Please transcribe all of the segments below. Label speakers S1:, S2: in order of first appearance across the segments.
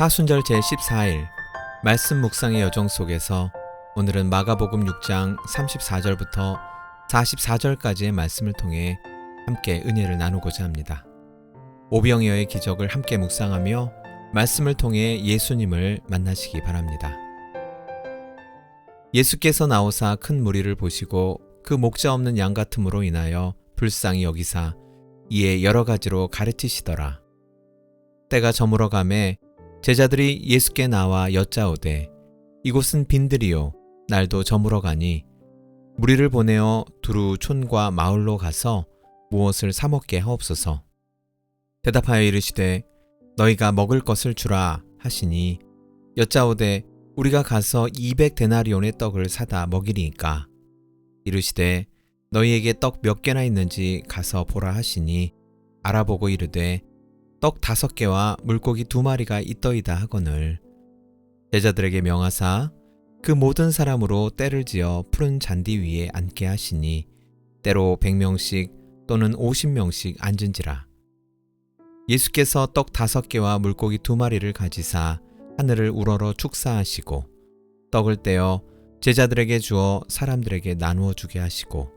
S1: 사순절 제14일 말씀 묵상의 여정 속에서 오늘은 마가복음 6장 34절부터 44절까지의 말씀을 통해 함께 은혜를 나누고자 합니다. 오병이어의 기적을 함께 묵상하며 말씀을 통해 예수님을 만나시기 바랍니다. 예수께서 나오사 큰 무리를 보시고 그 목자 없는 양 같음으로 인하여 불쌍히 여기사 이에 여러 가지로 가르치시더라. 때가 저물어 가매 제자들이 예수께 나와 여짜오되 이곳은 빈들이요 날도 저물어 가니 무리를 보내어 두루 촌과 마을로 가서 무엇을 사 먹게 하옵소서. 대답하여 이르시되 너희가 먹을 것을 주라 하시니 여짜오되 우리가 가서 200 데나리온의 떡을 사다 먹이리이까 이르시되 너희에게 떡 몇 개나 있는지 가서 보라 하시니 알아보고 이르되 떡 다섯 개와 물고기 두 마리가 있더이다 하거늘. 제자들에게 명하사 그 모든 사람으로 때를 지어 푸른 잔디 위에 앉게 하시니 때로 100명씩 또는 50명씩 앉은지라. 예수께서 떡 다섯 개와 물고기 두 마리를 가지사 하늘을 우러러 축사하시고 떡을 떼어 제자들에게 주어 사람들에게 나누어 주게 하시고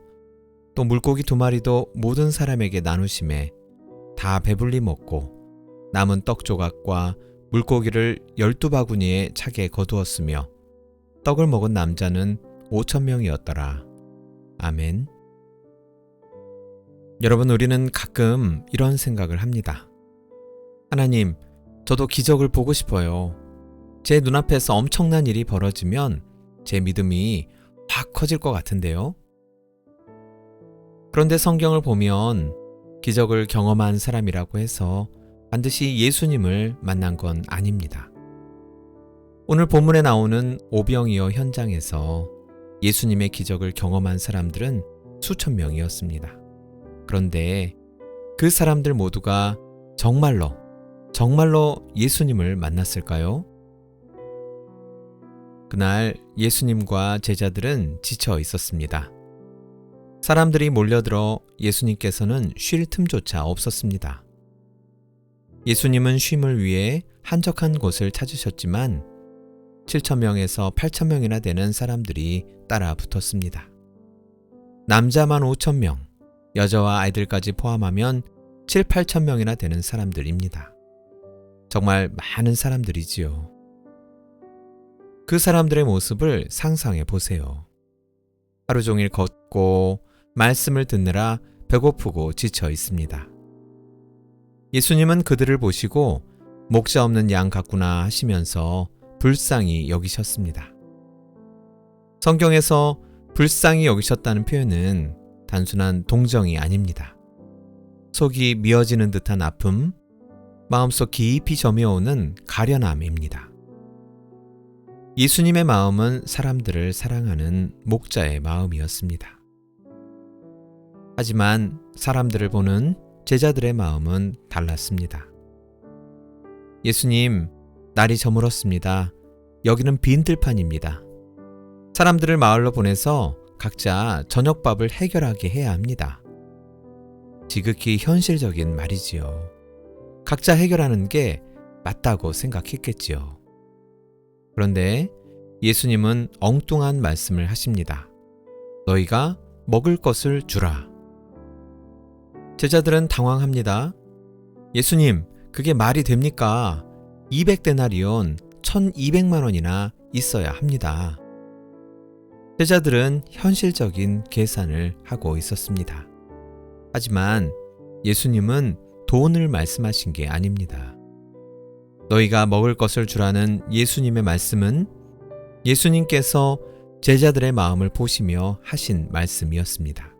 S1: 또 물고기 두 마리도 모든 사람에게 나누심에 다 배불리 먹고 남은 떡 조각과 물고기를 열두 바구니에 차게 거두었으며 떡을 먹은 남자는 오천 명이었더라. 아멘. 여러분, 우리는 가끔 이런 생각을 합니다. 하나님, 저도 기적을 보고 싶어요. 제 눈앞에서 엄청난 일이 벌어지면 제 믿음이 확 커질 것 같은데요. 그런데 성경을 보면 기적을 경험한 사람이라고 해서 반드시 예수님을 만난 건 아닙니다. 오늘 본문에 나오는 오병이어 현장에서 예수님의 기적을 경험한 사람들은 수천 명이었습니다. 그런데 그 사람들 모두가 정말로, 정말로 예수님을 만났을까요? 그날 예수님과 제자들은 지쳐 있었습니다. 사람들이 몰려들어 예수님께서는 쉴 틈조차 없었습니다. 예수님은 쉼을 위해 한적한 곳을 찾으셨지만 7천명에서 8천명이나 되는 사람들이 따라 붙었습니다. 남자만 5천명, 여자와 아이들까지 포함하면 7, 8천명이나 되는 사람들입니다. 정말 많은 사람들이지요. 그 사람들의 모습을 상상해 보세요. 하루 종일 걷고 말씀을 듣느라 배고프고 지쳐 있습니다. 예수님은 그들을 보시고 목자 없는 양 같구나 하시면서 불쌍히 여기셨습니다. 성경에서 불쌍히 여기셨다는 표현은 단순한 동정이 아닙니다. 속이 미어지는 듯한 아픔, 마음속 깊이 점여오는 가련함입니다. 예수님의 마음은 사람들을 사랑하는 목자의 마음이었습니다. 하지만 사람들을 보는 제자들의 마음은 달랐습니다. 예수님, 날이 저물었습니다. 여기는 빈 들판입니다. 사람들을 마을로 보내서 각자 저녁밥을 해결하게 해야 합니다. 지극히 현실적인 말이지요. 각자 해결하는 게 맞다고 생각했겠지요. 그런데 예수님은 엉뚱한 말씀을 하십니다. 너희가 먹을 것을 주라. 제자들은 당황합니다. 예수님, 그게 말이 됩니까? 200데나리온 1200만 원이나 있어야 합니다. 제자들은 현실적인 계산을 하고 있었습니다. 하지만 예수님은 돈을 말씀하신 게 아닙니다. 너희가 먹을 것을 주라는 예수님의 말씀은 예수님께서 제자들의 마음을 보시며 하신 말씀이었습니다.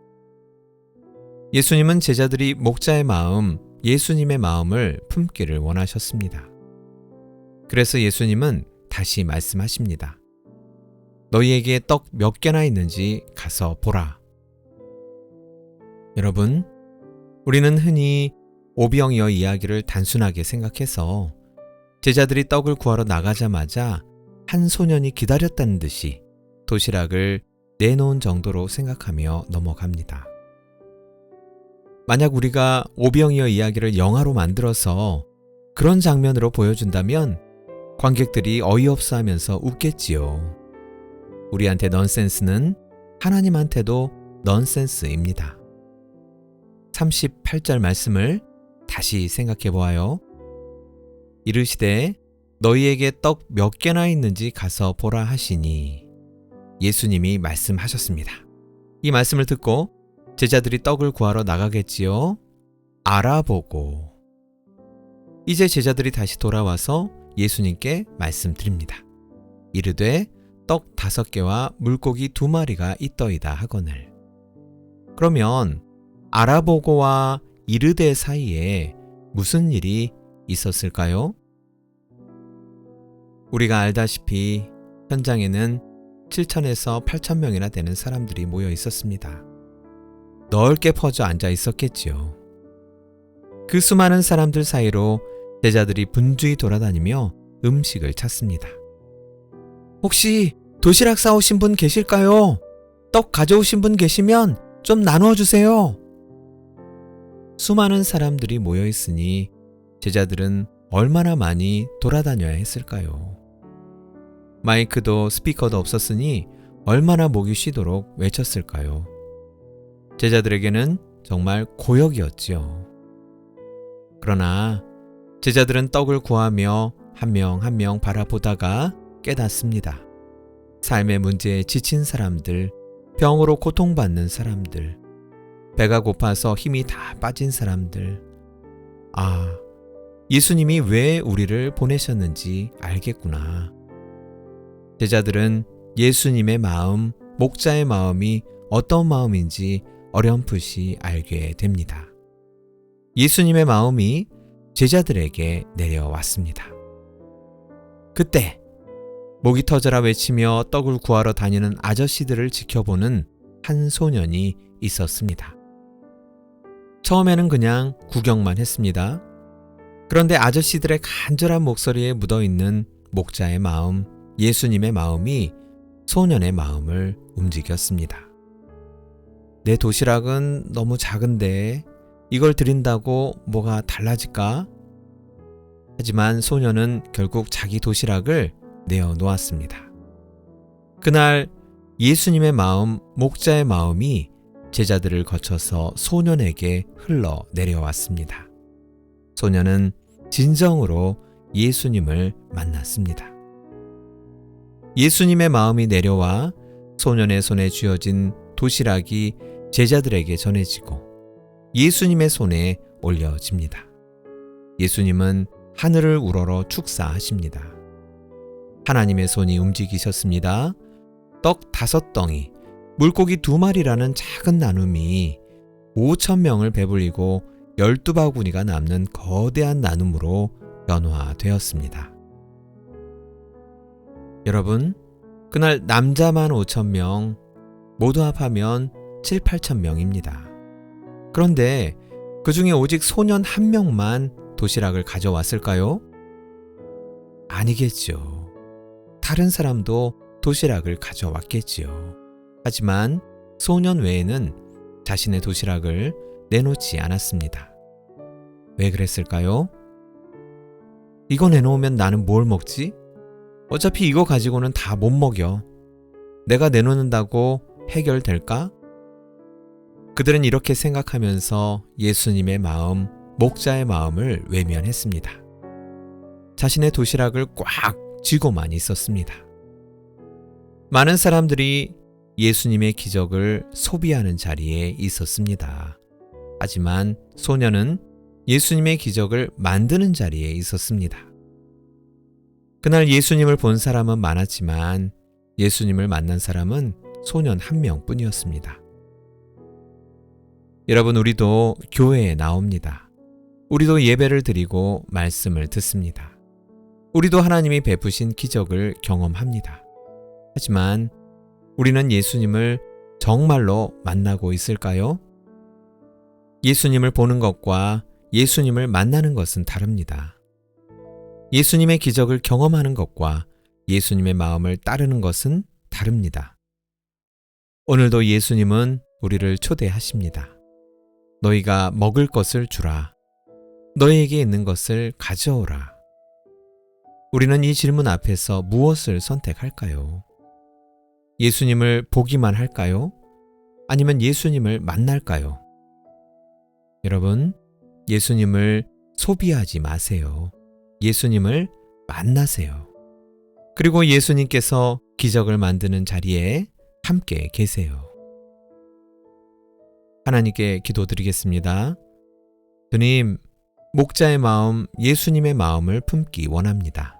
S1: 예수님은 제자들이 목자의 마음, 예수님의 마음을 품기를 원하셨습니다. 그래서 예수님은 다시 말씀하십니다. 너희에게 떡 몇 개나 있는지 가서 보라. 여러분, 우리는 흔히 오병이어 이야기를 단순하게 생각해서 제자들이 떡을 구하러 나가자마자 한 소년이 기다렸다는 듯이 도시락을 내놓은 정도로 생각하며 넘어갑니다. 만약 우리가 오병이어 이야기를 영화로 만들어서 그런 장면으로 보여준다면 관객들이 어이없어 하면서 웃겠지요. 우리한테 넌센스는 하나님한테도 넌센스입니다. 38절 말씀을 다시 생각해 보아요. 이르시되 너희에게 떡 몇 개나 있는지 가서 보라 하시니 예수님이 말씀하셨습니다. 이 말씀을 듣고 제자들이 떡을 구하러 나가겠지요. 알아보고 이제 제자들이 다시 돌아와서 예수님께 말씀드립니다. 이르되 떡 다섯 개와 물고기 두 마리가 있더이다 하거늘. 그러면 알아보고와 이르되 사이에 무슨 일이 있었을까요? 우리가 알다시피 현장에는 7천에서 8천 명이나 되는 사람들이 모여 있었습니다. 넓게 퍼져 앉아 있었겠지요. 그 수많은 사람들 사이로 제자들이 분주히 돌아다니며 음식을 찾습니다. 혹시 도시락 싸오신 분 계실까요? 떡 가져오신 분 계시면 좀 나누어 주세요. 수많은 사람들이 모여 있으니 제자들은 얼마나 많이 돌아다녀야 했을까요? 마이크도 스피커도 없었으니 얼마나 목이 쉬도록 외쳤을까요? 제자들에게는 정말 고역이었지요. 그러나 제자들은 떡을 구하며 한명 한 명 바라보다가 깨닫습니다. 삶의 문제에 지친 사람들, 병으로 고통받는 사람들, 배가 고파서 힘이 다 빠진 사람들. 아, 예수님이 왜 우리를 보내셨는지 알겠구나. 제자들은 예수님의 마음, 목자의 마음이 어떤 마음인지 어렴풋이 알게 됩니다. 예수님의 마음이 제자들에게 내려왔습니다. 그때 목이 터져라 외치며 떡을 구하러 다니는 아저씨들을 지켜보는 한 소년이 있었습니다. 처음에는 그냥 구경만 했습니다. 그런데 아저씨들의 간절한 목소리에 묻어 있는 목자의 마음, 예수님의 마음이 소년의 마음을 움직였습니다. 내 도시락은 너무 작은데 이걸 드린다고 뭐가 달라질까? 하지만 소년은 결국 자기 도시락을 내어 놓았습니다. 그날 예수님의 마음, 목자의 마음이 제자들을 거쳐서 소년에게 흘러 내려왔습니다. 소년은 진정으로 예수님을 만났습니다. 예수님의 마음이 내려와 소년의 손에 쥐어진 도시락이 제자들에게 전해지고 예수님의 손에 올려집니다. 예수님은 하늘을 우러러 축사하십니다. 하나님의 손이 움직이셨습니다. 떡 다섯 덩이, 물고기 두 마리라는 작은 나눔이 5천 명을 배불리고 열두 바구니가 남는 거대한 나눔으로 변화되었습니다. 여러분, 그날 남자만 5천 명, 모두 합하면 7, 8천 명입니다. 그런데 그 중에 오직 소년 한 명만 도시락을 가져왔을까요? 아니겠죠. 다른 사람도 도시락을 가져왔겠지요. 하지만 소년 외에는 자신의 도시락을 내놓지 않았습니다. 왜 그랬을까요? 이거 내놓으면 나는 뭘 먹지? 어차피 이거 가지고는 다 못 먹여. 내가 내놓는다고 해결될까? 그들은 이렇게 생각하면서 예수님의 마음, 목자의 마음을 외면했습니다. 자신의 도시락을 꽉 쥐고만 있었습니다. 많은 사람들이 예수님의 기적을 소비하는 자리에 있었습니다. 하지만 소녀는 예수님의 기적을 만드는 자리에 있었습니다. 그날 예수님을 본 사람은 많았지만 예수님을 만난 사람은 소년 한 명뿐이었습니다. 여러분, 우리도 교회에 나옵니다. 우리도 예배를 드리고 말씀을 듣습니다. 우리도 하나님이 베푸신 기적을 경험합니다. 하지만 우리는 예수님을 정말로 만나고 있을까요? 예수님을 보는 것과 예수님을 만나는 것은 다릅니다. 예수님의 기적을 경험하는 것과 예수님의 마음을 따르는 것은 다릅니다. 오늘도 예수님은 우리를 초대하십니다. 너희가 먹을 것을 주라. 너희에게 있는 것을 가져오라. 우리는 이 질문 앞에서 무엇을 선택할까요? 예수님을 보기만 할까요? 아니면 예수님을 만날까요? 여러분, 예수님을 소비하지 마세요. 예수님을 만나세요. 그리고 예수님께서 기적을 만드는 자리에 함께 계세요. 하나님께 기도드리겠습니다. 주님, 목자의 마음, 예수님의 마음을 품기 원합니다.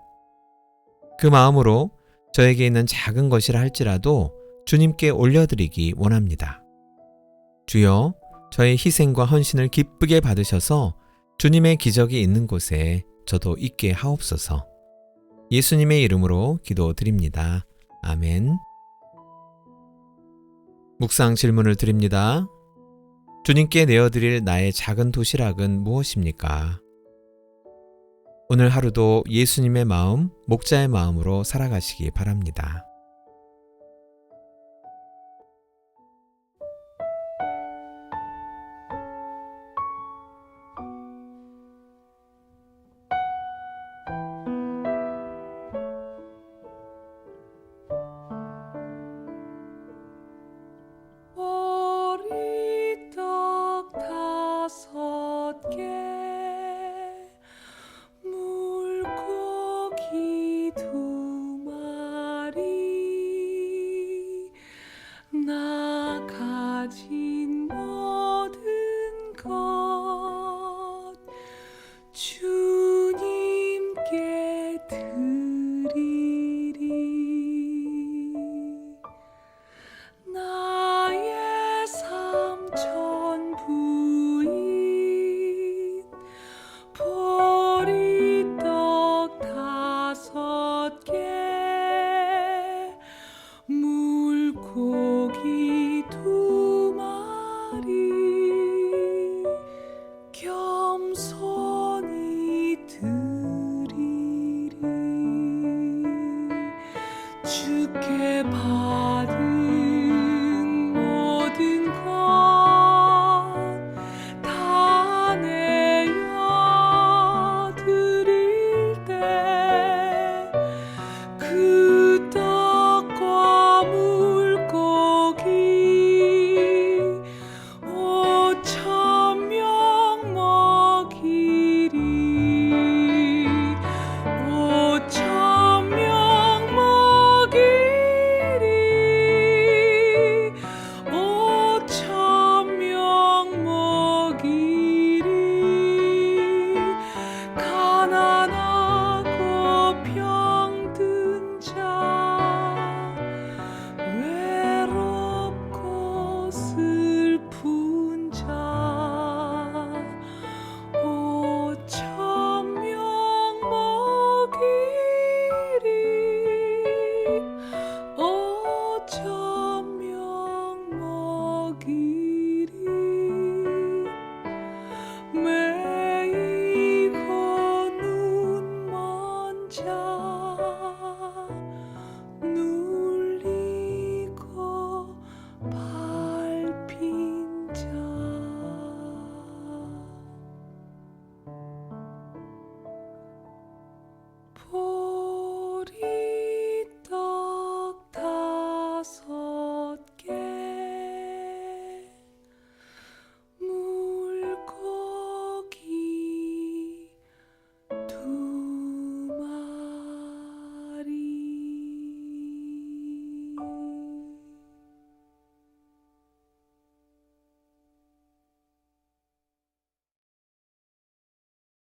S1: 그 마음으로 저에게 있는 작은 것이라 할지라도 주님께 올려드리기 원합니다. 주여, 저의 희생과 헌신을 기쁘게 받으셔서 주님의 기적이 있는 곳에 저도 있게 하옵소서. 예수님의 이름으로 기도드립니다. 아멘. 묵상 질문을 드립니다. 주님께 내어드릴 나의 작은 도시락은 무엇입니까? 오늘 하루도 예수님의 마음, 목자의 마음으로 살아가시기 바랍니다.